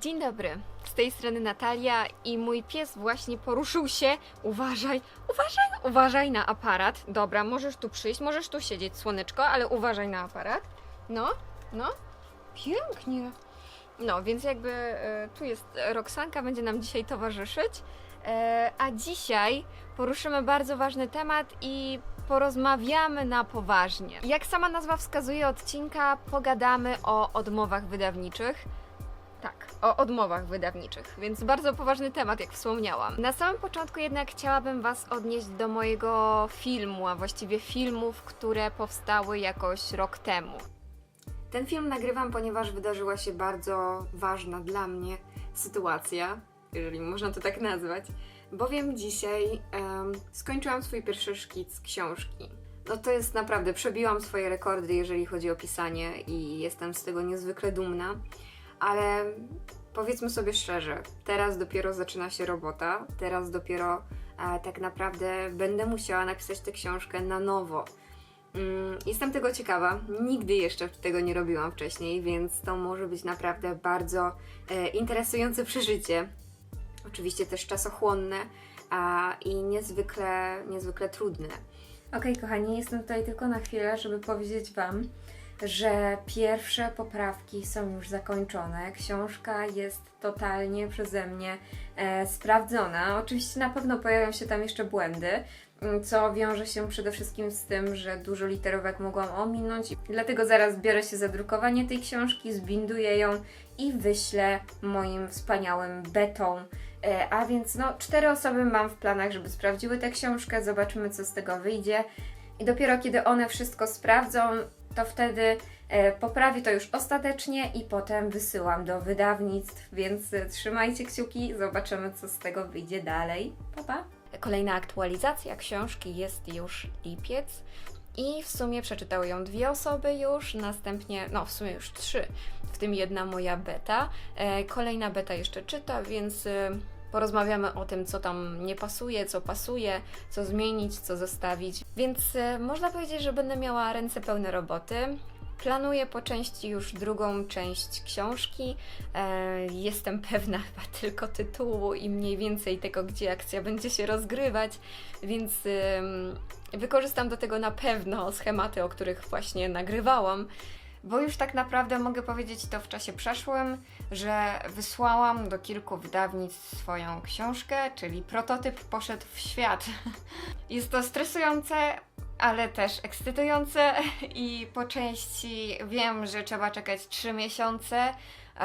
Dzień dobry, z tej strony Natalia i mój pies właśnie poruszył się. Uważaj, uważaj, uważaj na aparat. Dobra, możesz tu przyjść, możesz tu siedzieć, słoneczko, ale uważaj na aparat. No, no, pięknie. No, więc jakby e, tu jest Roxanka, będzie nam dzisiaj towarzyszyć. E, a dzisiaj poruszymy bardzo ważny temat i porozmawiamy na poważnie. Jak sama nazwa wskazuje odcinka, pogadamy o odmowach wydawniczych. Tak, o odmowach wydawniczych, więc bardzo poważny temat, jak wspomniałam. Na samym początku jednak chciałabym Was odnieść do mojego filmu, a właściwie filmów, które powstały jakoś rok temu. Ten film nagrywam, ponieważ wydarzyła się bardzo ważna dla mnie sytuacja, jeżeli można to tak nazwać, bowiem dzisiaj em, skończyłam swój pierwszy szkic książki. No to jest naprawdę, przebiłam swoje rekordy, jeżeli chodzi o pisanie i jestem z tego niezwykle dumna ale powiedzmy sobie szczerze, teraz dopiero zaczyna się robota, teraz dopiero e, tak naprawdę będę musiała napisać tę książkę na nowo. Mm, Jestem tego ciekawa, nigdy jeszcze tego nie robiłam wcześniej, więc to może być naprawdę bardzo e, interesujące przeżycie. Oczywiście też czasochłonne a, i niezwykle, niezwykle trudne. Okej, kochani, jestem tutaj tylko na chwilę, żeby powiedzieć Wam, że pierwsze poprawki są już zakończone. Książka jest totalnie przeze mnie e, sprawdzona. Oczywiście na pewno pojawią się tam jeszcze błędy, mm, co wiąże się przede wszystkim z tym, że dużo literówek mogłam ominąć. Dlatego zaraz biorę się za drukowanie tej książki, zbinduję ją i wyślę moim wspaniałym betom. E, a więc no, cztery osoby mam w planach, żeby sprawdziły tę książkę, zobaczymy co z tego wyjdzie. I dopiero kiedy one wszystko sprawdzą, to wtedy e, poprawię to już ostatecznie i potem wysyłam do wydawnictw, więc e, trzymajcie kciuki, zobaczymy co z tego wyjdzie dalej. Pa, pa. Kolejna aktualizacja książki jest już lipiec i w sumie przeczytały ją dwie osoby już, następnie, no w sumie już trzy, w tym jedna moja beta. E, Kolejna beta jeszcze czyta, więc porozmawiamy o tym, co tam nie pasuje, co pasuje, co zmienić, co zostawić. Więc e, można powiedzieć, że będę miała ręce pełne roboty. Planuję po części już drugą część książki. E, jestem pewna chyba tylko tytułu i mniej więcej tego, gdzie akcja będzie się rozgrywać, więc wykorzystam do tego na pewno schematy, o których właśnie nagrywałam. Bo już tak naprawdę mogę powiedzieć to w czasie przeszłym, że wysłałam do kilku wydawnictw swoją książkę, czyli prototyp poszedł w świat. Jest to stresujące, ale też ekscytujące i po części wiem, że trzeba czekać 3 miesiące, e,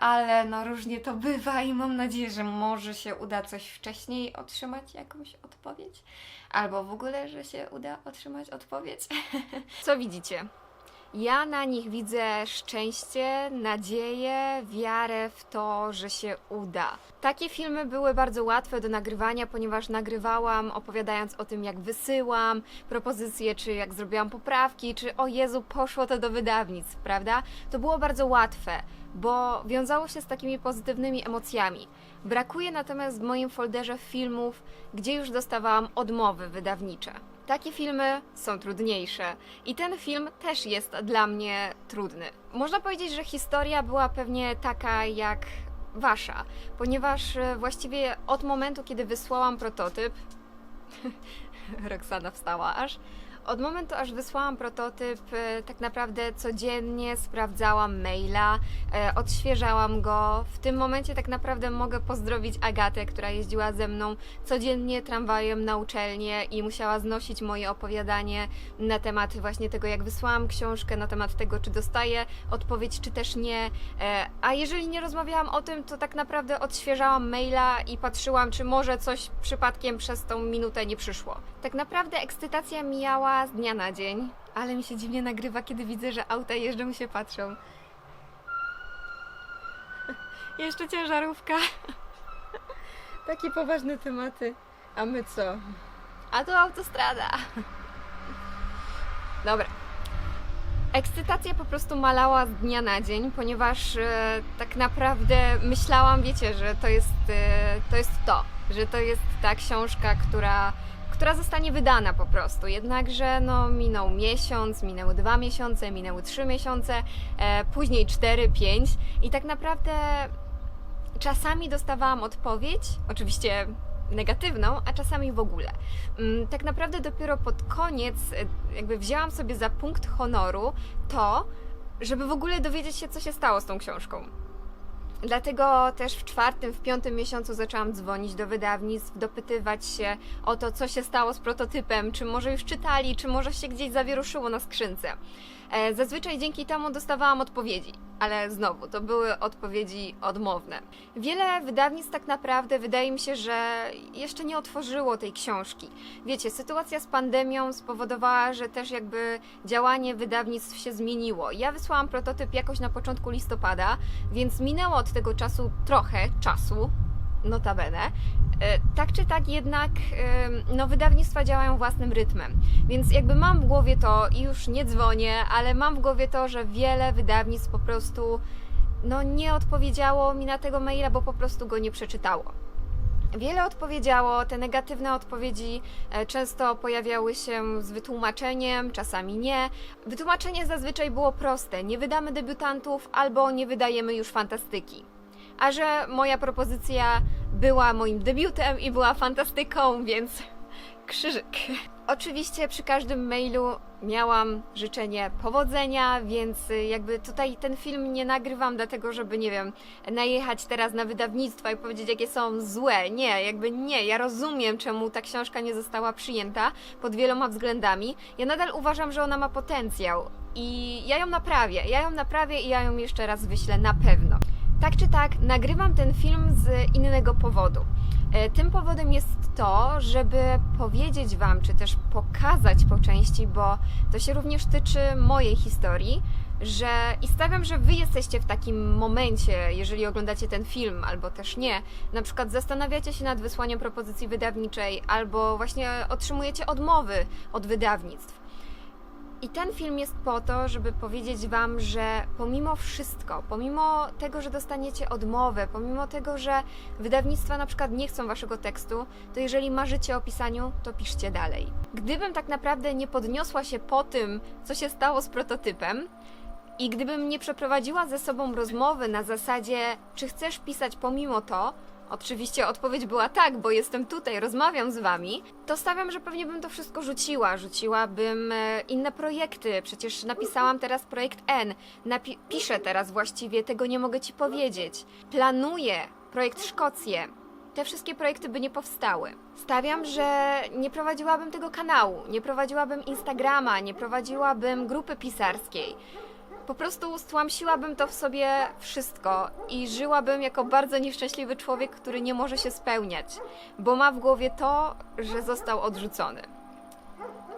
ale no różnie to bywa i mam nadzieję, że może się uda coś wcześniej otrzymać jakąś odpowiedź, albo w ogóle, że się uda otrzymać odpowiedź. Co widzicie? Ja na nich widzę szczęście, nadzieję, wiarę w to, że się uda. Takie filmy były bardzo łatwe do nagrywania, ponieważ nagrywałam opowiadając o tym, jak wysyłam propozycje, czy jak zrobiłam poprawki, czy o Jezu, poszło to do wydawnictw, prawda? To było bardzo łatwe, bo wiązało się z takimi pozytywnymi emocjami. Brakuje natomiast w moim folderze filmów, gdzie już dostawałam odmowy wydawnicze. Takie filmy są trudniejsze i ten film też jest dla mnie trudny. Można powiedzieć, że historia była pewnie taka jak wasza, ponieważ e, właściwie od momentu, kiedy wysłałam prototyp, Roxana wstała aż. Od momentu, aż wysłałam prototyp, e, tak naprawdę codziennie sprawdzałam maila, e, odświeżałam go. W tym momencie tak naprawdę mogę pozdrowić Agatę, która jeździła ze mną codziennie tramwajem na uczelnię i musiała znosić moje opowiadanie na temat właśnie tego, jak wysłałam książkę, na temat tego, czy dostaję odpowiedź, czy też nie. E, A jeżeli nie rozmawiałam o tym, to tak naprawdę odświeżałam maila i patrzyłam, czy może coś przypadkiem przez tą minutę nie przyszło. Tak naprawdę ekscytacja mijała z dnia na dzień, ale mi się dziwnie nagrywa, kiedy widzę, że auta jeżdżą i się patrzą. Jeszcze ciężarówka. Takie poważne tematy. A my co? A to autostrada. Dobra. Ekscytacja po prostu malała z dnia na dzień, ponieważ e, tak naprawdę myślałam, wiecie, że to jest, e, to jest to, że to jest ta książka, która, która zostanie wydana po prostu. Jednakże no, minął miesiąc, minęły dwa miesiące, minęły trzy miesiące, e, później cztery, pięć i tak naprawdę czasami dostawałam odpowiedź, oczywiście negatywną, a czasami w ogóle. Mm, Tak naprawdę dopiero pod koniec e, jakby wzięłam sobie za punkt honoru to, żeby w ogóle dowiedzieć się, co się stało z tą książką. Dlatego też w czwartym, w piątym miesiącu zaczęłam dzwonić do wydawnictw, dopytywać się o to, co się stało z prototypem, czy może już czytali, czy może się gdzieś zawieruszyło na skrzynce. E, Zazwyczaj dzięki temu dostawałam odpowiedzi, ale znowu to były odpowiedzi odmowne. Wiele wydawnictw tak naprawdę wydaje mi się, że jeszcze nie otworzyło tej książki. Wiecie, sytuacja z pandemią spowodowała, że też jakby działanie wydawnictw się zmieniło. Ja wysłałam prototyp jakoś na początku listopada, więc minęło od tego czasu trochę czasu, notabene. E, Tak czy tak jednak no, wydawnictwa działają własnym rytmem, więc jakby mam w głowie to i już nie dzwonię, ale mam w głowie to, że wiele wydawnictw po prostu no, nie odpowiedziało mi na tego maila, bo po prostu go nie przeczytało. Wiele odpowiedziało, te negatywne odpowiedzi e, często pojawiały się z wytłumaczeniem, czasami nie. Wytłumaczenie zazwyczaj było proste: nie wydamy debiutantów albo nie wydajemy już fantastyki. A że moja propozycja była moim debiutem i była fantastyką, więc krzyżyk. Oczywiście przy każdym mailu miałam życzenie powodzenia, więc jakby tutaj ten film nie nagrywam dlatego, żeby nie wiem, najechać teraz na wydawnictwa i powiedzieć jakie są złe. Nie, jakby nie. Ja rozumiem czemu ta książka nie została przyjęta pod wieloma względami. Ja nadal uważam, że ona ma potencjał i ja ją naprawię. Ja ją naprawię i ja ją jeszcze raz wyślę na pewno. Tak czy tak, nagrywam ten film z innego powodu. E, Tym powodem jest to, żeby powiedzieć Wam, czy też pokazać po części, bo to się również tyczy mojej historii, że i stawiam, że Wy jesteście w takim momencie, jeżeli oglądacie ten film, albo też nie, na przykład zastanawiacie się nad wysłaniem propozycji wydawniczej, albo właśnie otrzymujecie odmowy od wydawnictw. I ten film jest po to, żeby powiedzieć Wam, że pomimo wszystko, pomimo tego, że dostaniecie odmowę, pomimo tego, że wydawnictwa na przykład nie chcą Waszego tekstu, to jeżeli marzycie o pisaniu, to piszcie dalej. Gdybym tak naprawdę nie podniosła się po tym, co się stało z prototypem, i gdybym nie przeprowadziła ze sobą rozmowy na zasadzie, czy chcesz pisać pomimo to, oczywiście odpowiedź była tak, bo jestem tutaj, rozmawiam z wami, to stawiam, że pewnie bym to wszystko rzuciła. Rzuciłabym e, inne projekty. Przecież napisałam teraz projekt N. Napi- piszę teraz właściwie, tego nie mogę ci powiedzieć. Planuję projekt Szkocję. Te wszystkie projekty by nie powstały. Stawiam, że nie prowadziłabym tego kanału, nie prowadziłabym Instagrama, nie prowadziłabym grupy pisarskiej. Po prostu stłamsiłabym to w sobie wszystko i żyłabym jako bardzo nieszczęśliwy człowiek, który nie może się spełniać, bo ma w głowie to, że został odrzucony.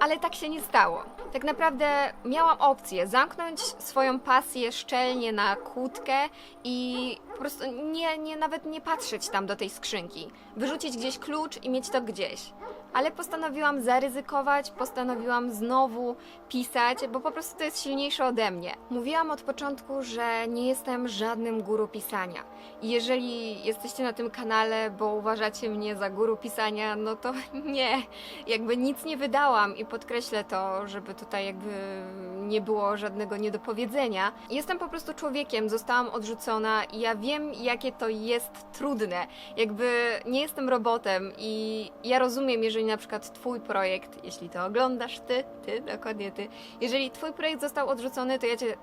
Ale tak się nie stało. Tak naprawdę miałam opcję zamknąć swoją pasję szczelnie na kłódkę i po prostu nie, nie, nawet nie patrzeć tam do tej skrzynki. Wyrzucić gdzieś klucz i mieć to gdzieś. Ale postanowiłam zaryzykować, postanowiłam znowu pisać, bo po prostu to jest silniejsze ode mnie. Mówiłam od początku, że nie jestem żadnym guru pisania. I jeżeli jesteście na tym kanale, bo uważacie mnie za guru pisania, no to nie. Jakby nic nie wydałam i podkreślę to, żeby tutaj jakby nie było żadnego niedopowiedzenia. Jestem po prostu człowiekiem, zostałam odrzucona i ja wiem, jakie to jest trudne. Jakby nie jestem robotem i ja rozumiem, jeżeli na przykład twój projekt, jeśli to oglądasz ty, ty, dokładnie ty, jeżeli twój projekt został odrzucony, to ja cię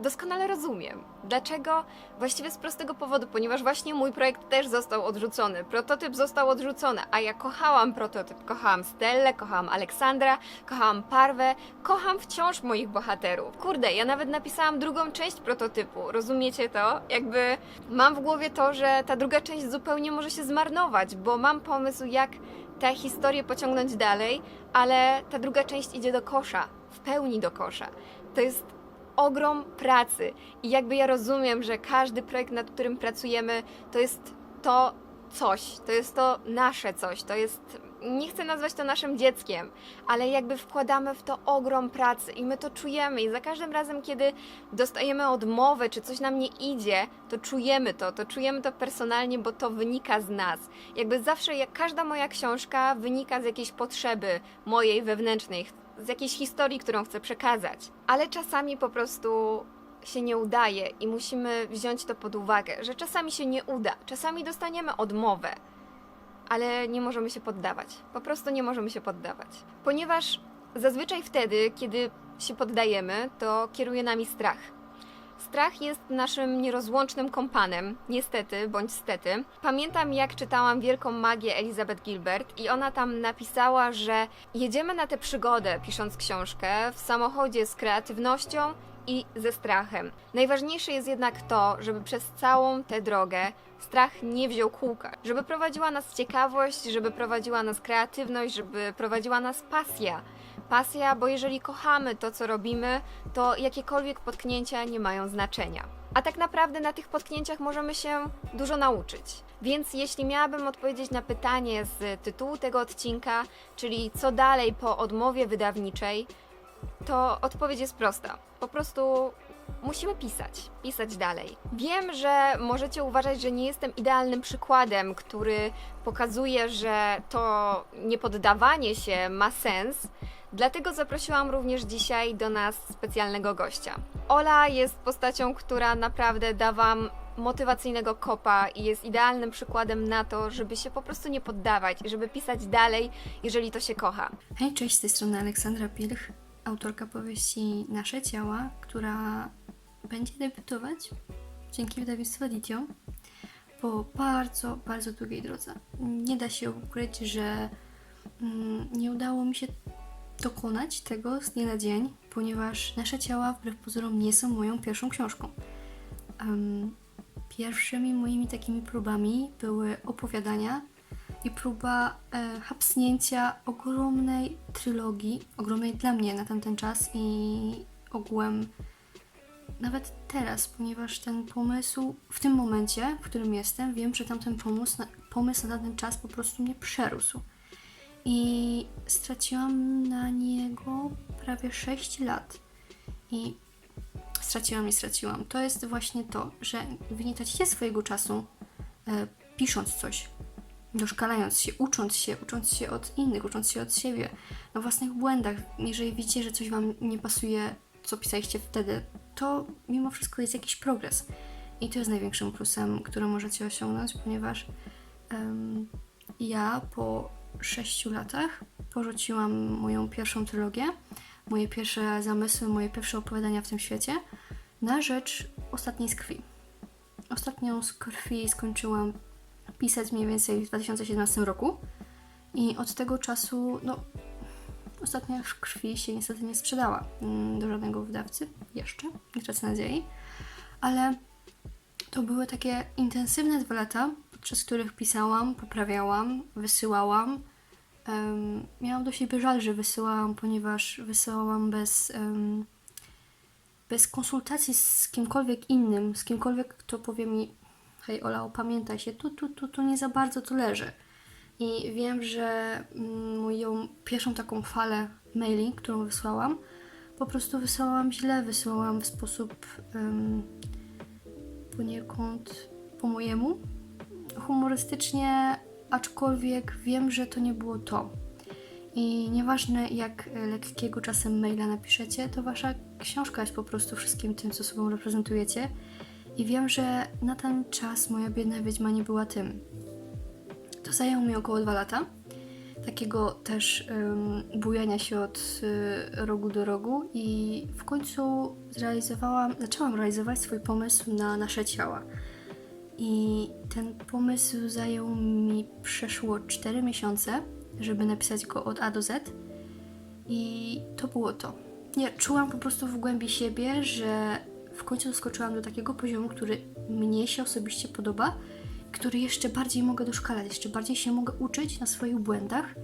doskonale rozumiem. Dlaczego? Właściwie z prostego powodu, ponieważ właśnie mój projekt też został odrzucony. Prototyp został odrzucony, a ja kochałam prototyp. Kochałam Stellę, kochałam Aleksandra, kochałam Parwę, kocham wciąż moich bohaterów. Kurde, ja nawet napisałam drugą część prototypu, rozumiecie to? Jakby mam w głowie to, że ta druga część zupełnie może się zmarnować, bo mam pomysł, jak tę historię pociągnąć dalej, ale ta druga część idzie do kosza, w pełni do kosza. To jest ogrom pracy i jakby ja rozumiem, że każdy projekt, nad którym pracujemy, to jest to coś, to jest to nasze coś, to jest. Nie chcę nazwać to naszym dzieckiem, ale jakby wkładamy w to ogrom pracy i my to czujemy. I za każdym razem, kiedy dostajemy odmowę, czy coś nam nie idzie, to czujemy to, to czujemy to personalnie, bo to wynika z nas. Jakby zawsze, jak każda moja książka wynika z jakiejś potrzeby mojej wewnętrznej, z jakiejś historii, którą chcę przekazać. Ale czasami po prostu się nie udaje i musimy wziąć to pod uwagę, że czasami się nie uda, czasami dostaniemy odmowę, ale nie możemy się poddawać. Po prostu nie możemy się poddawać. Ponieważ zazwyczaj wtedy, kiedy się poddajemy, to kieruje nami strach. Strach jest naszym nierozłącznym kompanem, niestety bądź stety. Pamiętam, jak czytałam Wielką Magię Elizabeth Gilbert i ona tam napisała, że jedziemy na tę przygodę, pisząc książkę, w samochodzie z kreatywnością i ze strachem. Najważniejsze jest jednak to, żeby przez całą tę drogę strach nie wziął kółka, żeby prowadziła nas ciekawość, żeby prowadziła nas kreatywność, żeby prowadziła nas pasja. Pasja, bo jeżeli kochamy to, co robimy, to jakiekolwiek potknięcia nie mają znaczenia. A tak naprawdę na tych potknięciach możemy się dużo nauczyć. Więc jeśli miałabym odpowiedzieć na pytanie z tytułu tego odcinka, czyli co dalej po odmowie wydawniczej, to odpowiedź jest prosta. Po prostu musimy pisać, pisać dalej. Wiem, że możecie uważać, że nie jestem idealnym przykładem, który pokazuje, że to niepoddawanie się ma sens. Dlatego zaprosiłam również dzisiaj do nas specjalnego gościa. Ola jest postacią, która naprawdę da Wam motywacyjnego kopa i jest idealnym przykładem na to, żeby się po prostu nie poddawać, żeby pisać dalej, jeżeli to się kocha. Hej, cześć, z tej strony Aleksandra Pilch, autorka powieści Nasze Ciała, która będzie debiutować dzięki wydawnictwu Editio po bardzo, bardzo długiej drodze. Nie da się ukryć, że mm, nie udało mi się dokonać tego z dnia na dzień, ponieważ Nasze Ciała wbrew pozorom nie są moją pierwszą książką. Em, pierwszymi moimi takimi próbami były opowiadania i próba e, hapsnięcia ogromnej trylogii, ogromnej dla mnie na tamten czas i ogółem nawet teraz, ponieważ ten pomysł w tym momencie, w którym jestem, wiem, że tamten pomysł na, pomysł na ten czas po prostu mnie przerósł. I straciłam na niego prawie 6 lat. I straciłam i straciłam. To jest właśnie to, że wy nie tracicie swojego czasu e, pisząc coś, doszkalając się, ucząc się, ucząc się od innych, ucząc się od siebie, na własnych błędach. Jeżeli widzicie, że coś Wam nie pasuje, co pisaliście wtedy, to mimo wszystko jest jakiś progres. I to jest największym plusem, który możecie osiągnąć, ponieważ em, ja po sześciu latach porzuciłam moją pierwszą trylogię, moje pierwsze zamysły, moje pierwsze opowiadania w tym świecie na rzecz ostatniej z krwi. Ostatnią z krwi skończyłam pisać mniej więcej w 2017 roku i od tego czasu, no, ostatnia z krwi się niestety nie sprzedała mm, do żadnego wydawcy jeszcze, nie tracę nadziei, ale to były takie intensywne dwa lata, podczas których pisałam, poprawiałam, wysyłałam. Em, miałam do siebie żal, że wysyłałam, ponieważ wysyłałam bez, em, bez konsultacji z kimkolwiek innym, z kimkolwiek, kto powie mi hej Ola, opamiętaj się, tu, tu, tu, tu nie za bardzo tu leży. I wiem, że mm, moją pierwszą taką falę maili, którą wysłałam, po prostu wysłałam źle, wysłałam w sposób em, poniekąd po mojemu, humorystycznie, aczkolwiek wiem, że to nie było to. I nieważne jak lekkiego czasem maila napiszecie, to wasza książka jest po prostu wszystkim tym, co sobą reprezentujecie. I wiem, że na ten czas moja biedna wiedźma nie była tym. To zajęło mi około dwa lata. Takiego też um, bujania się od y, rogu do rogu i w końcu zrealizowałam, zaczęłam realizować swój pomysł na nasze ciała. I ten pomysł zajął mi przeszło 4 miesiące, żeby napisać go od A do Z. I to było to. Nie, czułam po prostu w głębi siebie, że w końcu doskoczyłam do takiego poziomu, który mnie się osobiście podoba, który jeszcze bardziej mogę doszkalać, jeszcze bardziej się mogę uczyć na swoich błędach.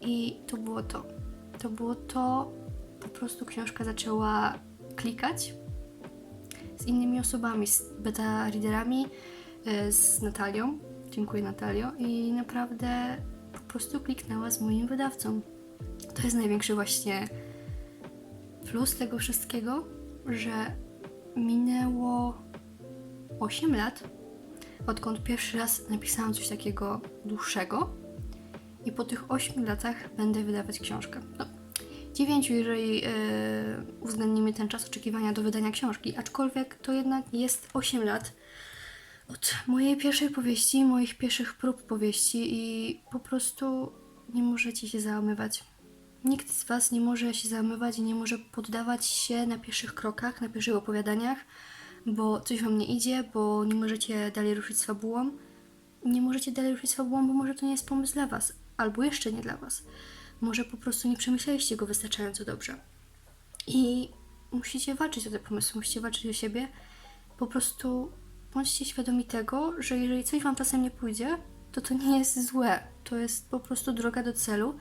I to było to. To było to, po prostu książka zaczęła klikać z innymi osobami, z beta readerami, e, z Natalią. Dziękuję Natalio. I naprawdę po prostu kliknęła z moim wydawcą. To jest największy właśnie plus tego wszystkiego, że minęło 8 lat, odkąd pierwszy raz napisałam coś takiego dłuższego i po tych 8 latach będę wydawać książkę. No, 9, jeżeli e, uwzględnimy ten czas oczekiwania do wydania książki. Aczkolwiek to jednak jest 8 lat od mojej pierwszej powieści, moich pierwszych prób powieści i po prostu nie możecie się załamywać. Nikt z Was nie może się załamywać i nie może poddawać się na pierwszych krokach, na pierwszych opowiadaniach, bo coś Wam nie idzie, bo nie możecie dalej ruszyć z fabułą. Nie możecie dalej ruszyć z fabułą, bo może to nie jest pomysł dla Was, albo jeszcze nie dla Was. Może po prostu nie przemyśleliście go wystarczająco dobrze. I musicie walczyć o te pomysły, musicie walczyć o siebie. Po prostu bądźcie świadomi tego, że jeżeli coś Wam czasem nie pójdzie, to to nie jest złe. To jest po prostu droga do celu.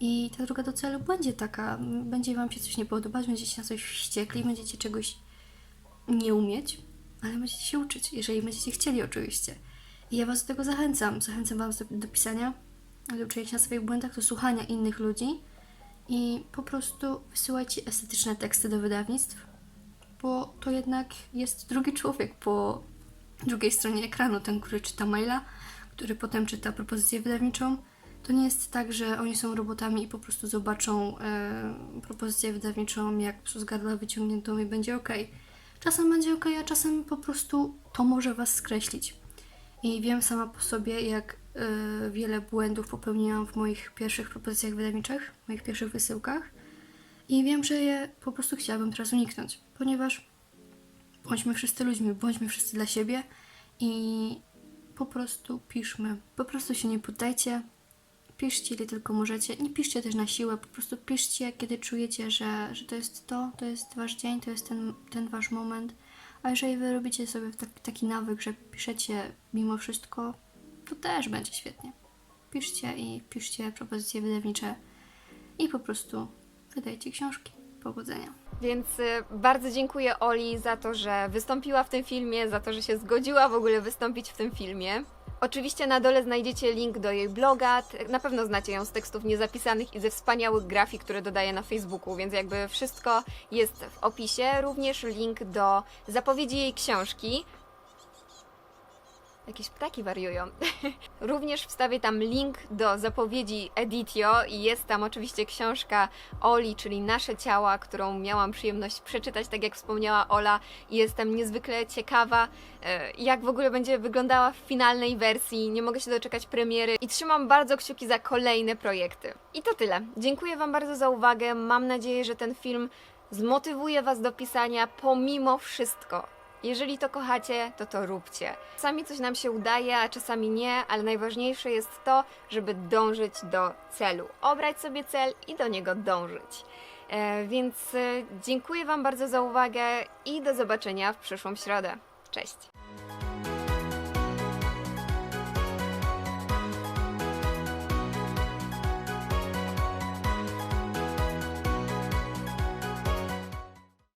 I ta droga do celu będzie taka, będzie Wam się coś nie podobać, będziecie na coś wściekli, będziecie czegoś nie umieć, ale będziecie się uczyć, jeżeli będziecie chcieli oczywiście. I ja Was do tego zachęcam. Zachęcam Was do, do pisania, do uczenia się na swoich błędach, do słuchania innych ludzi i po prostu wysyłajcie estetyczne teksty do wydawnictw, bo to jednak jest drugi człowiek po drugiej stronie ekranu, ten, który czyta maila, który potem czyta propozycję wydawniczą. To nie jest tak, że oni są robotami i po prostu zobaczą e, propozycję wydawniczą jak z gardła wyciągniętą i będzie ok. Czasem będzie ok, a czasem po prostu to może Was skreślić. I wiem sama po sobie, jak e, wiele błędów popełniłam w moich pierwszych propozycjach wydawniczych, moich pierwszych wysyłkach. I wiem, że je po prostu chciałabym teraz uniknąć, ponieważ bądźmy wszyscy ludźmi, bądźmy wszyscy dla siebie i po prostu piszmy. Po prostu się nie poddajcie. Piszcie, ile tylko możecie. Nie piszcie też na siłę, po prostu piszcie, kiedy czujecie, że, że to jest to, to jest wasz dzień, to jest ten, ten wasz moment. A jeżeli wy robicie sobie tak, taki nawyk, że piszecie mimo wszystko, to też będzie świetnie. Piszcie i piszcie propozycje wydawnicze i po prostu wydajcie książki. Powodzenia. Więc y, bardzo dziękuję Oli za to, że wystąpiła w tym filmie, za to, że się zgodziła w ogóle wystąpić w tym filmie. Oczywiście na dole znajdziecie link do jej bloga. Na pewno znacie ją z tekstów niezapisanych i ze wspaniałych grafik, które dodaje na Facebooku, więc jakby wszystko jest w opisie. Również link do zapowiedzi jej książki. Jakieś ptaki wariują. Również wstawię tam link do zapowiedzi Editio i jest tam oczywiście książka Oli, czyli Nasze Ciała, którą miałam przyjemność przeczytać, tak jak wspomniała Ola jestem niezwykle ciekawa, e, jak w ogóle będzie wyglądała w finalnej wersji. Nie mogę się doczekać premiery i trzymam bardzo kciuki za kolejne projekty. I to tyle. Dziękuję Wam bardzo za uwagę. Mam nadzieję, że ten film zmotywuje Was do pisania pomimo wszystko. Jeżeli to kochacie, to to róbcie. Czasami coś nam się udaje, a czasami nie, ale najważniejsze jest to, żeby dążyć do celu. Obrać sobie cel i do niego dążyć. E, więc e, dziękuję Wam bardzo za uwagę i do zobaczenia w przyszłą środę. Cześć!